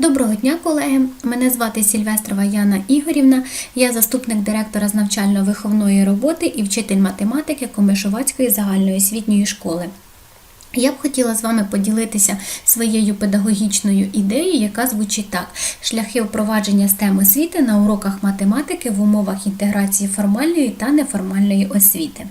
Доброго дня, колеги! Мене звати Сільвестрова Яна Ігорівна. Я заступник директора з навчально-виховної роботи і вчитель математики Комишувацької загальної освітньої школи. Я б хотіла з вами поділитися своєю педагогічною ідеєю, яка звучить так: шляхи впровадження STEM освіти на уроках математики в умовах інтеграції формальної та неформальної освіти.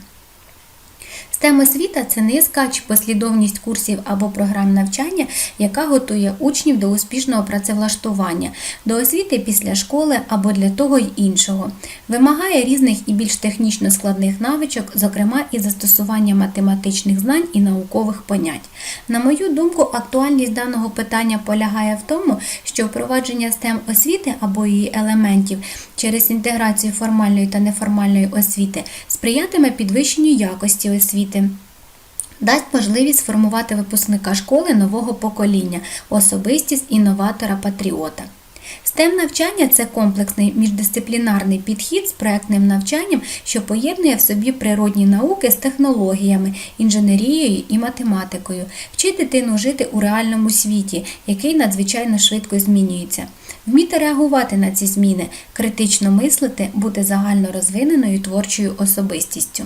STEM освіта це низка чи послідовність курсів або програм навчання, яка готує учнів до успішного працевлаштування, до освіти після школи або для того й іншого. Вимагає різних і більш технічно складних навичок, зокрема і застосування математичних знань і наукових понять. На мою думку, актуальність даного питання полягає в тому, що впровадження STEM освіти або її елементів через інтеграцію формальної та неформальної освіти сприятиме підвищенню якості освіти. Дасть можливість сформувати випускника школи нового покоління, особистість інноватора-патріота. STEM навчання це комплексний міждисциплінарний підхід з проектним навчанням, що поєднує в собі природні науки з технологіями, інженерією і математикою, вчить дитину жити у реальному світі, який надзвичайно швидко змінюється. Вміти реагувати на ці зміни, критично мислити, бути загально розвиненою творчою особистістю.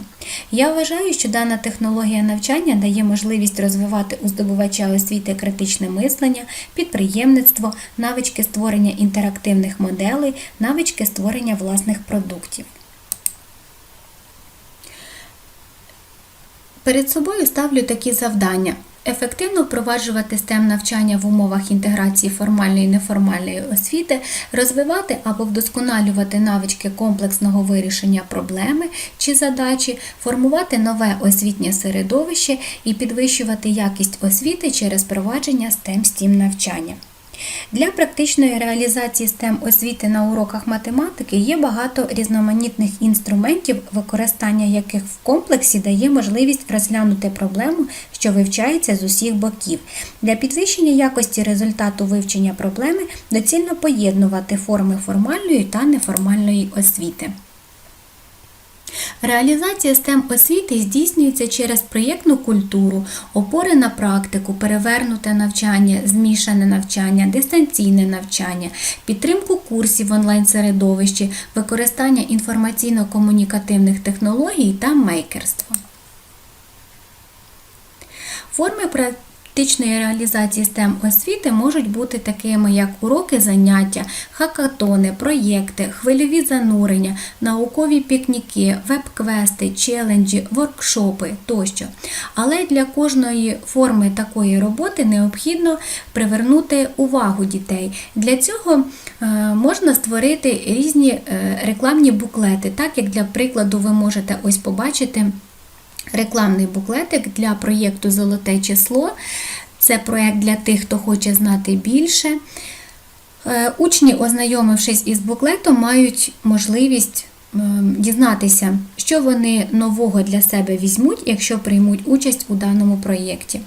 Я вважаю, що дана технологія навчання дає можливість розвивати у здобувача освіти критичне мислення, підприємництво, навички створення інтерактивних моделей, навички створення власних продуктів. Перед собою ставлю такі завдання. Ефективно впроваджувати STEM навчання в умовах інтеграції формальної і неформальної освіти, розвивати або вдосконалювати навички комплексного вирішення проблеми чи задачі, формувати нове освітнє середовище і підвищувати якість освіти через впровадження STEM-STEM навчання. Для практичної реалізації STEM освіти на уроках математики є багато різноманітних інструментів, використання яких в комплексі дає можливість розглянути проблему, що вивчається з усіх боків. Для підвищення якості результату вивчення проблеми доцільно поєднувати форми формальної та неформальної освіти. Реалізація STEM освіти здійснюється через проєктну культуру, опори на практику, перевернуте навчання, змішане навчання, дистанційне навчання, підтримку курсів в онлайн-середовищі, використання інформаційно-комунікативних технологій та мейкерство. Форми практичної реалізації STEM освіти можуть бути такими, як уроки заняття, хакатони, проєкти, хвильові занурення, наукові пікніки, веб-квести, челенджі, воркшопи тощо. Але для кожної форми такої роботи необхідно привернути увагу дітей. Для цього е, можна створити різні е, рекламні буклети, так як для прикладу ви можете ось побачити рекламний буклетик для проєкту Золоте число. Це проєкт для тих, хто хоче знати більше. Е, Учні, ознайомившись із буклетом, мають можливість ем, дізнатися, що вони нового для себе візьмуть, якщо приймуть участь у даному проєкті.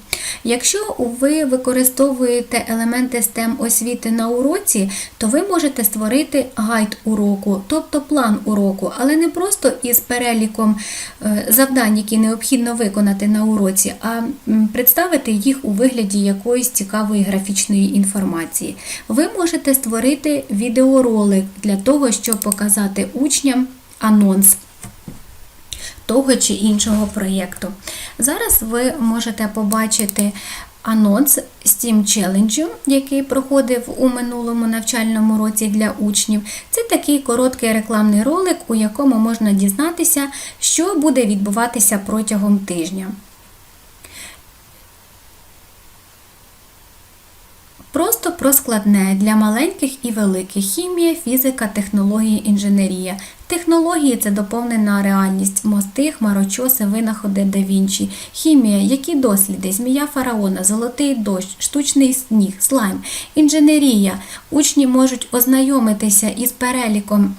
Якщо ви використовуєте елементи STEM освіти на уроці, то ви можете створити гайд уроку, тобто план уроку, але не просто із переліком е, завдань, які необхідно виконати на уроці, а представити їх у вигляді якоїсь цікавої графічної інформації. Ви можете створити відеоролик для того, щоб показати учням анонс того чи іншого проєкту. Зараз ви можете побачити анонс Steam Challenge, який проходив у минулому навчальному році для учнів. Це такий короткий рекламний ролик, у якому можна дізнатися, що буде відбуватися протягом тижня. Просто про складне для маленьких і великих хімія, фізика, технології, інженерія. Технології це доповнена реальність, мости, хмарочоси, винаходи да Вінчі, хімія, які досліди, змія фараона, золотий дощ, штучний сніг, слайм, інженерія. Учні можуть ознайомитися із переліком.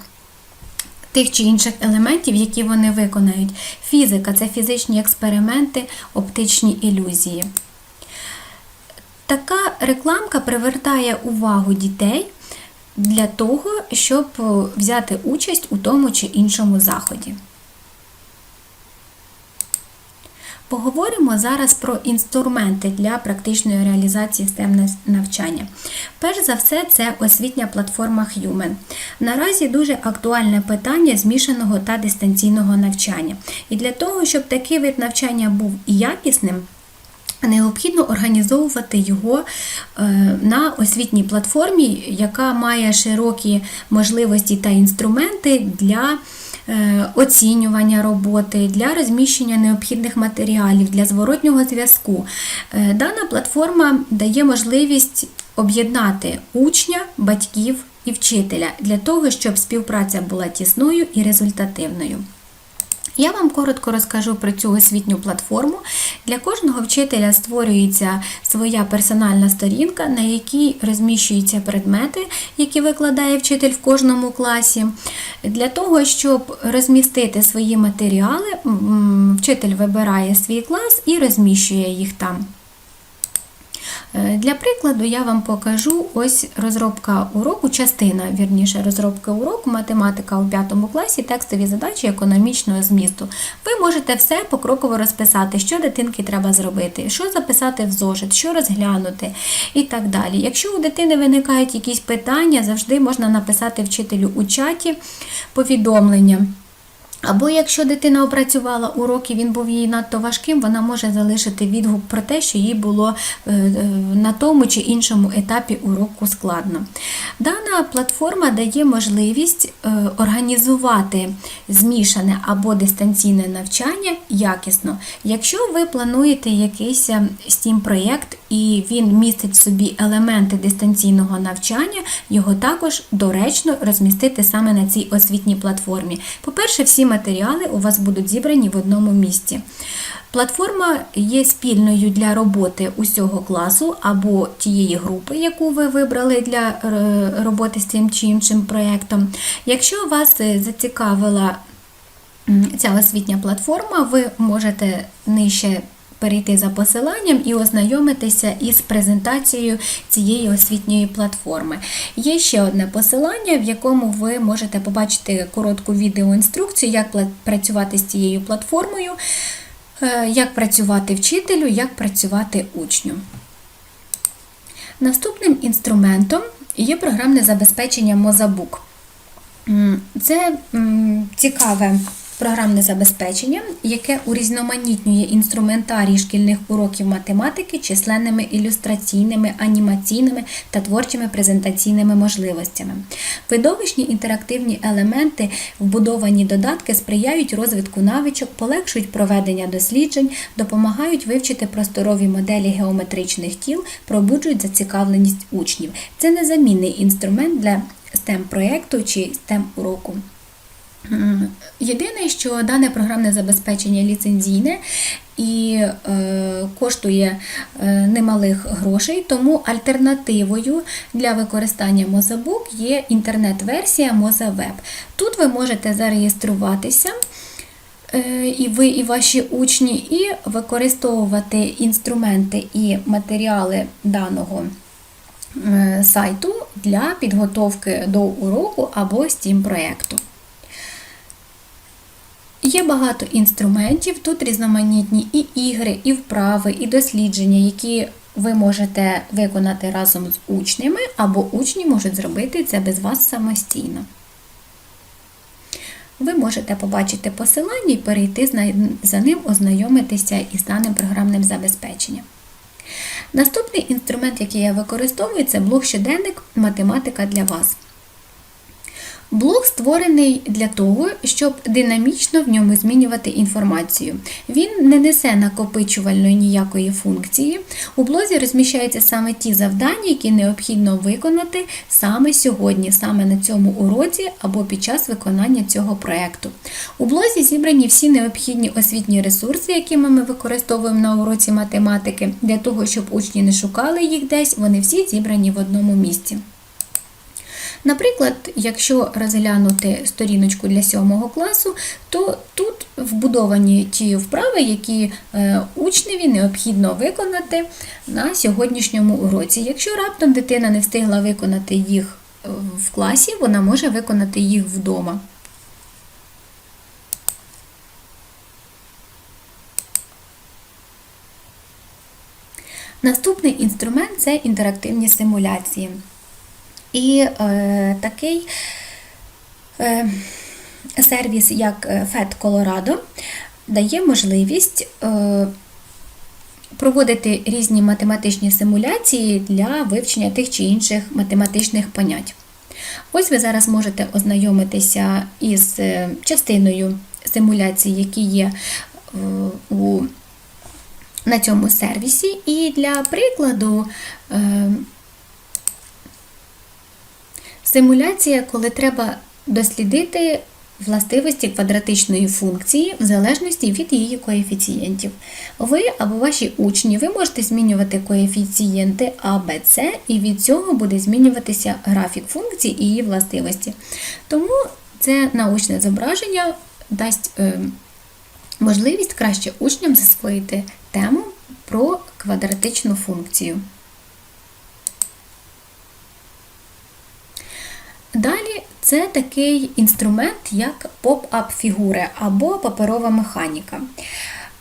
Тих чи інших елементів, які вони виконають. Фізика це фізичні експерименти, оптичні ілюзії. Така рекламка привертає увагу дітей для того, щоб взяти участь у тому чи іншому заході. Поговоримо зараз про інструменти для практичної реалізації STEM навчання. Перш за все, це освітня платформа Human. Наразі дуже актуальне питання змішаного та дистанційного навчання. І для того, щоб такий вид навчання був якісним, Необхідно організовувати його е, на освітній платформі, яка має широкі можливості та інструменти для е, оцінювання роботи, для розміщення необхідних матеріалів, для зворотнього зв'язку. Е, дана платформа дає можливість об'єднати учня, батьків і вчителя для того, щоб співпраця була тісною і результативною. Я вам коротко розкажу про цю освітню платформу. Для кожного вчителя створюється своя персональна сторінка, на якій розміщуються предмети, які викладає вчитель в кожному класі. Для того, щоб розмістити свої матеріали, вчитель вибирає свій клас і розміщує їх там. Е, для прикладу я вам покажу ось розробка уроку, частина вірніше розробки уроку, математика у 5 класі, текстові задачі економічного змісту. Ви можете все покроково розписати, що дитинки треба зробити, що записати в зошит, що розглянути і так далі. Якщо у дитини виникають якісь питання, завжди можна написати вчителю у чаті повідомлення. Або якщо дитина опрацювала урок і він був їй надто важким, вона може залишити відгук про те, що їй було е, е, на тому чи іншому етапі уроку складно. Дана платформа дає можливість е, організувати змішане або дистанційне навчання якісно. Якщо ви плануєте якийсь steam проєкт і він містить в собі елементи дистанційного навчання, його також доречно розмістити саме на цій освітній платформі. По-перше, всі матеріали у вас будуть зібрані в одному місці. Платформа є спільною для роботи усього класу або тієї групи, яку ви вибрали для е, роботи з цим чи іншим проєктом. Якщо вас е, зацікавила ця освітня платформа, ви можете нижче перейти за посиланням і ознайомитися із презентацією цієї освітньої платформи. Є ще одне посилання, в якому ви можете побачити коротку відеоінструкцію, як працювати з цією платформою, е, як працювати вчителю, як працювати учню. Наступним інструментом є програмне забезпечення Мозабук. Це цікаве програмне забезпечення, яке урізноманітнює інструментарій шкільних уроків математики численними ілюстраційними, анімаційними та творчими презентаційними можливостями. Видовищні інтерактивні елементи, вбудовані додатки сприяють розвитку навичок, полегшують проведення досліджень, допомагають вивчити просторові моделі геометричних тіл, пробуджують зацікавленість учнів. Це незамінний інструмент для STEM проєкту чи STEM уроку. Єдине, що дане програмне забезпечення ліцензійне і е, коштує е, немалих грошей, тому альтернативою для використання Мозабук є інтернет-версія MozaWeb. Тут ви можете зареєструватися. Е, і ви, і ваші учні, і використовувати інструменти і матеріали даного сайту для підготовки до уроку або STEAM проєкту. Є багато інструментів, тут різноманітні і ігри, і вправи, і дослідження, які ви можете виконати разом з учнями, або учні можуть зробити це без вас самостійно. Ви можете побачити посилання і перейти за ним, ознайомитися із даним програмним забезпеченням. Наступний інструмент, який я використовую, це блог щоденник Математика для вас. Блог створений для того, щоб динамічно в ньому змінювати інформацію. Він не несе накопичувальної ніякої функції. У блозі розміщаються саме ті завдання, які необхідно виконати саме сьогодні, саме на цьому уроці або під час виконання цього проєкту. У блозі зібрані всі необхідні освітні ресурси, які ми використовуємо на уроці математики, для того, щоб учні не шукали їх десь, вони всі зібрані в одному місці. Наприклад, якщо розглянути сторіночку для 7 класу, то тут вбудовані ті вправи, які е, учневі необхідно виконати на сьогоднішньому уроці. Якщо раптом дитина не встигла виконати їх е, в класі, вона може виконати їх вдома. Наступний інструмент це інтерактивні симуляції. І е, такий е, сервіс, як е, FED Colorado, дає можливість е, проводити різні математичні симуляції для вивчення тих чи інших математичних понять. Ось ви зараз можете ознайомитися із е, частиною симуляцій, які є е, у, на цьому сервісі. І для прикладу, симуляція, коли треба дослідити властивості квадратичної функції в залежності від її коефіцієнтів. Ви або ваші учні ви можете змінювати коефіцієнти А, Б, С, і від цього буде змінюватися графік функції і її властивості. Тому це научне зображення дасть е, можливість краще учням засвоїти тему про квадратичну функцію. Далі це такий інструмент, як поп-ап фігури або паперова механіка.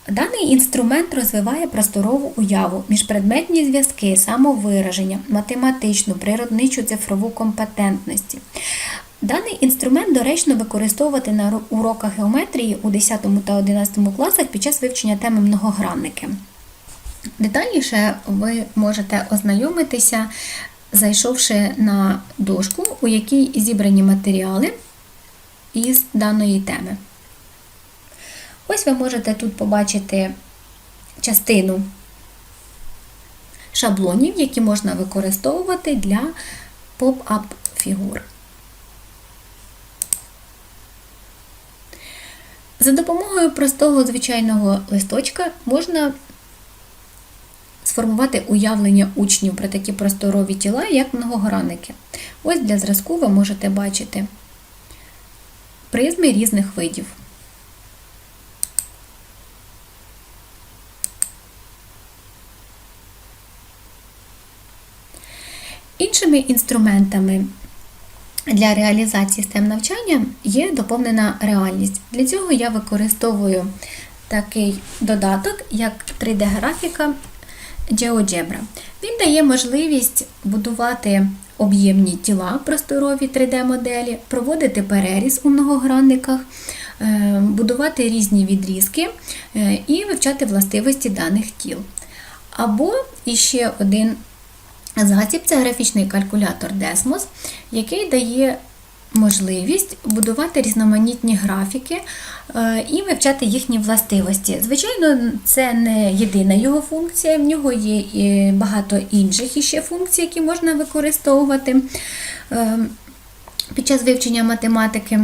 Даний інструмент розвиває просторову уяву, міжпредметні зв'язки, самовираження, математичну, природничу цифрову компетентності. Даний інструмент доречно використовувати на уроках геометрії у 10 та 11 класах під час вивчення теми многогранники. Детальніше ви можете ознайомитися зайшовши на дошку, у якій зібрані матеріали із даної теми. Ось ви можете тут побачити частину шаблонів, які можна використовувати для поп-ап фігур. За допомогою простого звичайного листочка можна сформувати уявлення учнів про такі просторові тіла, як многогранники. Ось для зразку ви можете бачити призми різних видів. Іншими інструментами для реалізації STEM навчання є доповнена реальність. Для цього я використовую такий додаток, як 3D-графіка GeoGebra. Він дає можливість будувати об'ємні тіла просторові 3D-моделі, проводити переріз у многогранниках, е, будувати різні відрізки е, і вивчати властивості даних тіл. Або іще один засіб це графічний калькулятор Desmos, який дає можливість будувати різноманітні графіки е, і вивчати їхні властивості. Звичайно, це не єдина його функція, в нього є і багато інших іще функцій, які можна використовувати. Е, під час вивчення математики.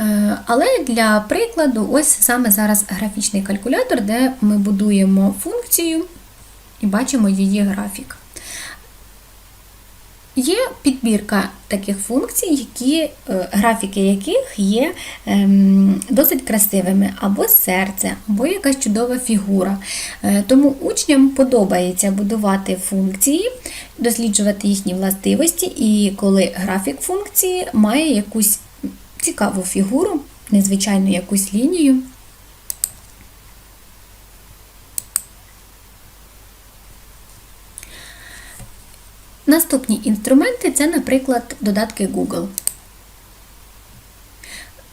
Е, але для прикладу, ось саме зараз графічний калькулятор, де ми будуємо функцію і бачимо її графік. Є підбірка таких функцій, які, е, графіки яких є ем, досить красивими, або серце, або якась чудова фігура. Е, тому учням подобається будувати функції, досліджувати їхні властивості, і коли графік функції має якусь цікаву фігуру, незвичайну якусь лінію. Наступні інструменти це, наприклад, додатки Google.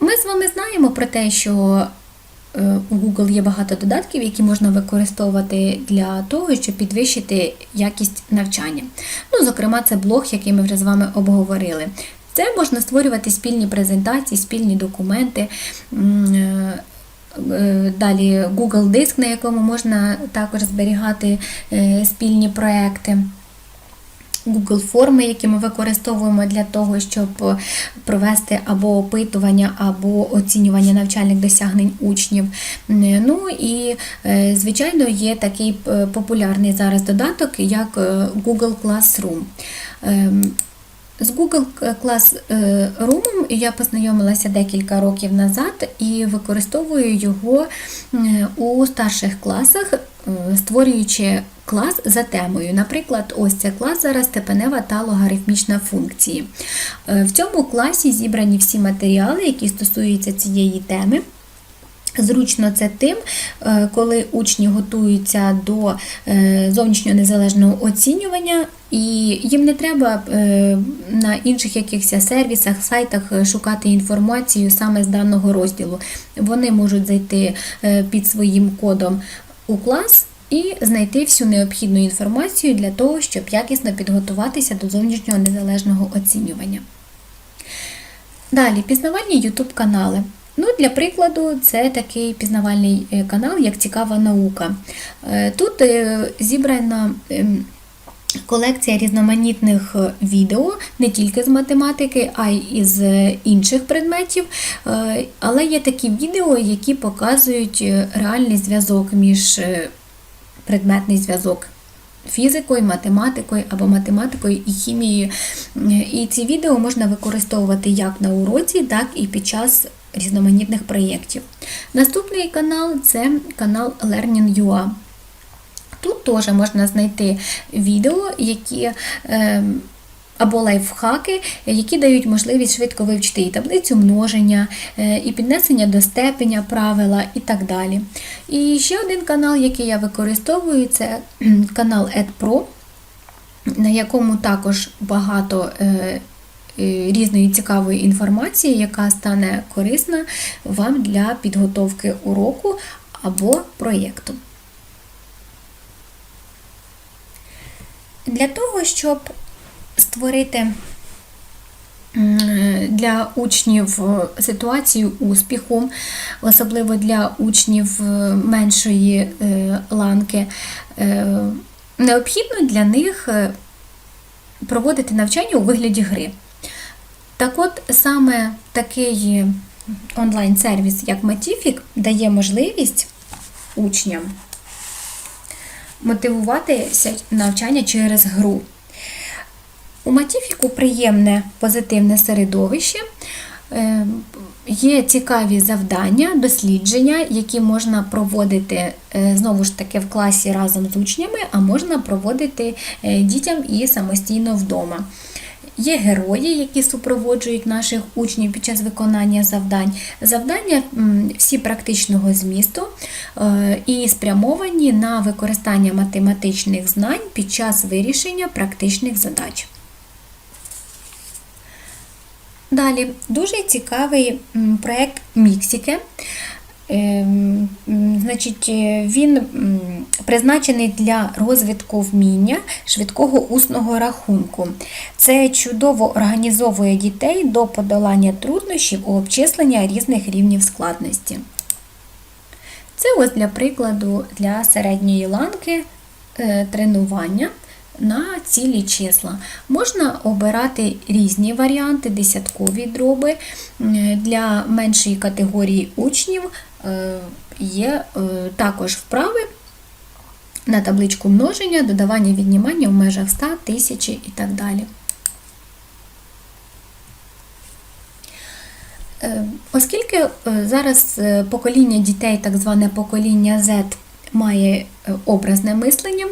Ми з вами знаємо про те, що е, у Google є багато додатків, які можна використовувати для того, щоб підвищити якість навчання. Ну, Зокрема, це блог, який ми вже з вами обговорили. Це можна створювати спільні презентації, спільні документи. Е, е, далі Google Диск, на якому можна також зберігати спільні проекти. Google форми, які ми використовуємо для того, щоб провести або опитування, або оцінювання навчальних досягнень учнів. Ну і, е, звичайно, є такий е, популярний зараз додаток, як е, Google Classroom. Ем, з Google Classroom я познайомилася декілька років назад і використовую його у старших класах, створюючи клас за темою. Наприклад, ось це клас зараз степенева та логарифмічна функції. Е, в цьому класі зібрані всі матеріали, які стосуються цієї теми. Зручно це тим, е, коли учні готуються до е, зовнішнього незалежного оцінювання, і їм не треба на інших якихось сервісах, сайтах шукати інформацію саме з даного розділу. Вони можуть зайти під своїм кодом у клас. І знайти всю необхідну інформацію для того, щоб якісно підготуватися до зовнішнього незалежного оцінювання. Далі, пізнавальні YouTube канали. Ну, Для прикладу, це такий пізнавальний е, канал, як Цікава наука. Е, тут е, зібрана ем, колекція різноманітних відео, не тільки з математики, а й із інших предметів. Але є такі відео, які показують реальний зв'язок між предметний зв'язок. Фізикою, математикою або математикою і хімією. І ці відео можна використовувати як на уроці, так і під час різноманітних проєктів. Наступний канал це канал Learning.ua. Тут теж можна знайти відео, які ем, або лайфхаки, які дають можливість швидко вивчити і таблицю множення, е, і піднесення до степеня правила і так далі. І ще один канал, який я використовую, це канал EdPro, на якому також багато е, Е, різної цікавої інформації, яка стане корисна вам для підготовки уроку або проєкту. Для того, щоб створити для учнів ситуацію успіху, особливо для учнів е, меншої е, ланки, необхідно для них проводити навчання у вигляді гри. Так от саме такий онлайн-сервіс, як Matific, дає можливість учням мотивуватися навчання через гру. У Матіфіку приємне позитивне середовище, е, є цікаві завдання, дослідження, які можна проводити е, знову ж таки в класі разом з учнями, а можна проводити е, дітям і самостійно вдома. Є герої, які супроводжують наших учнів під час виконання завдань. Завдання всі практичного змісту і спрямовані на використання математичних знань під час вирішення практичних задач. Далі дуже цікавий проєкт Міксіке. Ем, значить, е, Він призначений для розвитку вміння швидкого усного рахунку. Це чудово організовує дітей до подолання труднощів у обчислення різних рівнів складності. Це ось для прикладу для середньої ланки е, тренування на цілі числа. Можна обирати різні варіанти, десяткові дроби. Для меншої категорії учнів е, є е, також вправи на табличку множення, додавання віднімання в межах 100, 1000 і так далі. Е, оскільки зараз покоління дітей, так зване покоління Z, має е, образне мислення,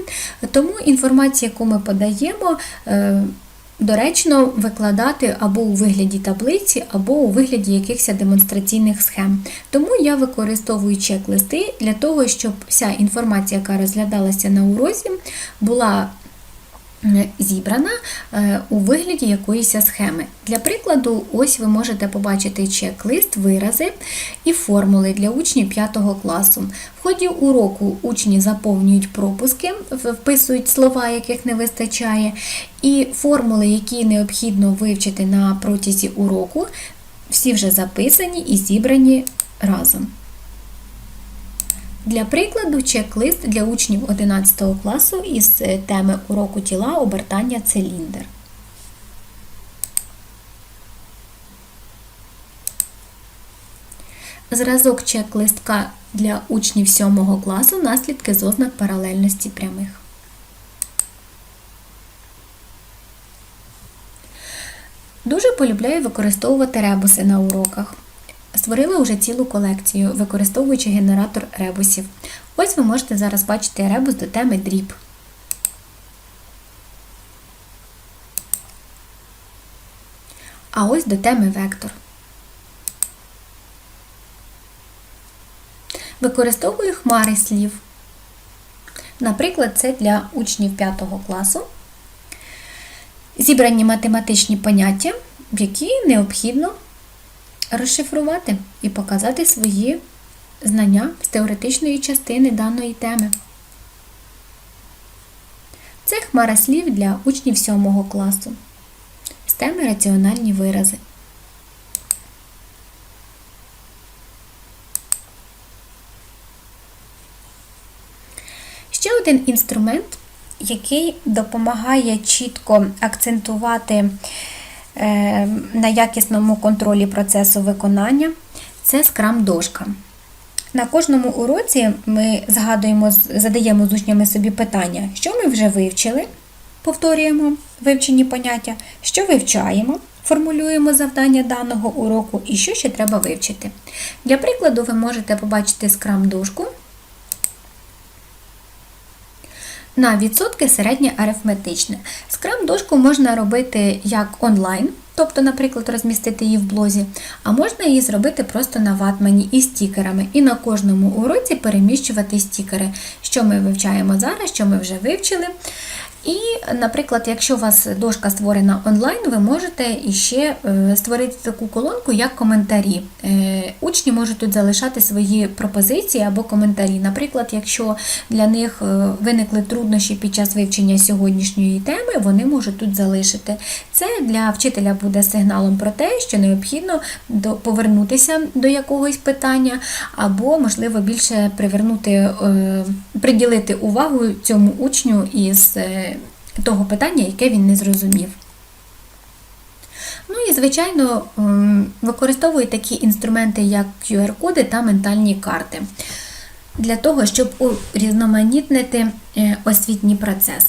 тому інформацію, яку ми подаємо, е, доречно викладати або у вигляді таблиці, або у вигляді якихось демонстраційних схем. Тому я використовую чек-листи для того, щоб вся інформація, яка розглядалася на урозі, була зібрана е, у вигляді якоїсь схеми. Для прикладу, ось ви можете побачити чек-лист, вирази і формули для учнів 5 класу. В ході уроку учні заповнюють пропуски, вписують слова, яких не вистачає, і формули, які необхідно вивчити на протязі уроку, всі вже записані і зібрані разом. Для прикладу, чек-лист для учнів 11 класу із е, теми уроку тіла обертання циліндр. Зразок чек-листка для учнів 7 класу наслідки з ознак паралельності прямих. Дуже полюбляю використовувати ребуси на уроках. Створила вже цілу колекцію, використовуючи генератор ребусів. Ось ви можете зараз бачити ребус до теми дріб. А ось до теми вектор. Використовую хмари слів. Наприклад, це для учнів 5 класу. Зібрані математичні поняття, які необхідно розшифрувати і показати свої знання з теоретичної частини даної теми. Це хмара слів для учнів 7 класу з теми раціональні вирази. Ще один інструмент, який допомагає чітко акцентувати на якісному контролі процесу виконання, це скрам-дошка. На кожному уроці ми згадуємо, задаємо з учнями собі питання, що ми вже вивчили, повторюємо вивчені поняття, що вивчаємо, формулюємо завдання даного уроку і що ще треба вивчити. Для прикладу, ви можете побачити скрам-дошку на відсотки середнє арифметичне. Скрам-дошку можна робити як онлайн, тобто, наприклад, розмістити її в блозі, а можна її зробити просто на ватмані із стікерами, і на кожному уроці переміщувати стікери, що ми вивчаємо зараз, що ми вже вивчили. І, наприклад, якщо у вас дошка створена онлайн, ви можете іще е, створити таку колонку, як коментарі. Е, учні можуть тут залишати свої пропозиції або коментарі. Наприклад, якщо для них е, виникли труднощі під час вивчення сьогоднішньої теми, вони можуть тут залишити. Це для вчителя буде сигналом про те, що необхідно повернутися до якогось питання, або, можливо, більше привернути, приділити увагу цьому учню із того питання, яке він не зрозумів. Ну і, звичайно, використовую такі інструменти, як QR-коди та ментальні карти, для того, щоб урізноманітнити е, освітній процес.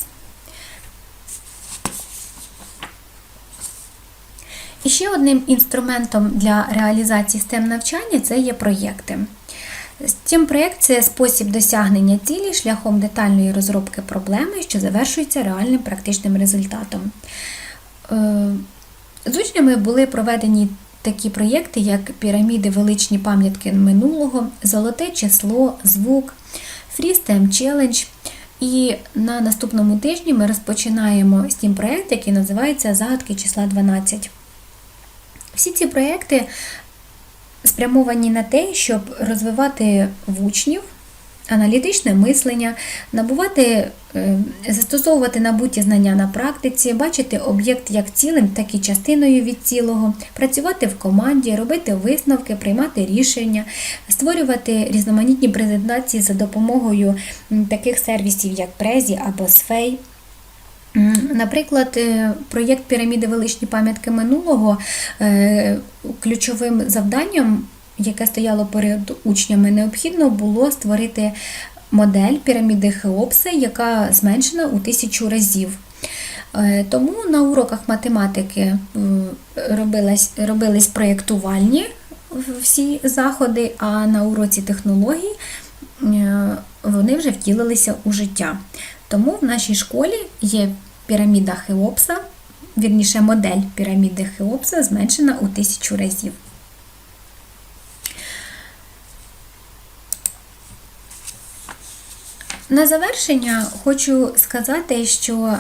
І ще одним інструментом для реалізації STEM навчання це є проєкти. Steam проєкт це спосіб досягнення цілі шляхом детальної розробки проблеми, що завершується реальним практичним результатом. Е, з учнями були проведені такі проєкти, як піраміди величні пам'ятки минулого, золоте число, звук, FreeSTEM Challenge. І на наступному тижні ми розпочинаємо steam проєкт, який називається Загадки числа 12. Всі ці проєкти спрямовані на те, щоб розвивати в учнів аналітичне мислення, набувати, е, застосовувати набуті знання на практиці, бачити об'єкт як цілим, так і частиною від цілого, працювати в команді, робити висновки, приймати рішення, створювати різноманітні презентації за допомогою таких сервісів, як Презі або Сфей. Наприклад, е, проєкт піраміди величні пам'ятки минулого е, ключовим завданням, яке стояло перед учнями, необхідно було створити модель піраміди Хеопса, яка зменшена у тисячу разів. Е, тому на уроках математики робились, робились проєктувальні всі заходи, а на уроці технологій вони вже втілилися у життя. Тому в нашій школі є піраміда Хеопса, вірніше модель піраміди Хеопса зменшена у тисячу разів. На завершення хочу сказати, що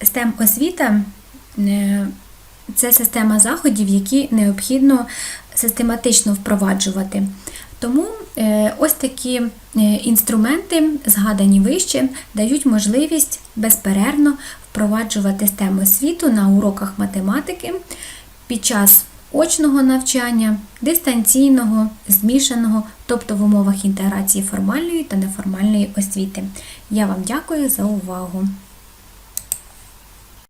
STEM освіта е, це система заходів, які необхідно систематично впроваджувати. Тому е, ось такі е, інструменти, згадані вище, дають можливість безперервно впроваджувати STEM освіту на уроках математики під час очного навчання, дистанційного, змішаного, тобто в умовах інтеграції формальної та неформальної освіти. Я вам дякую за увагу!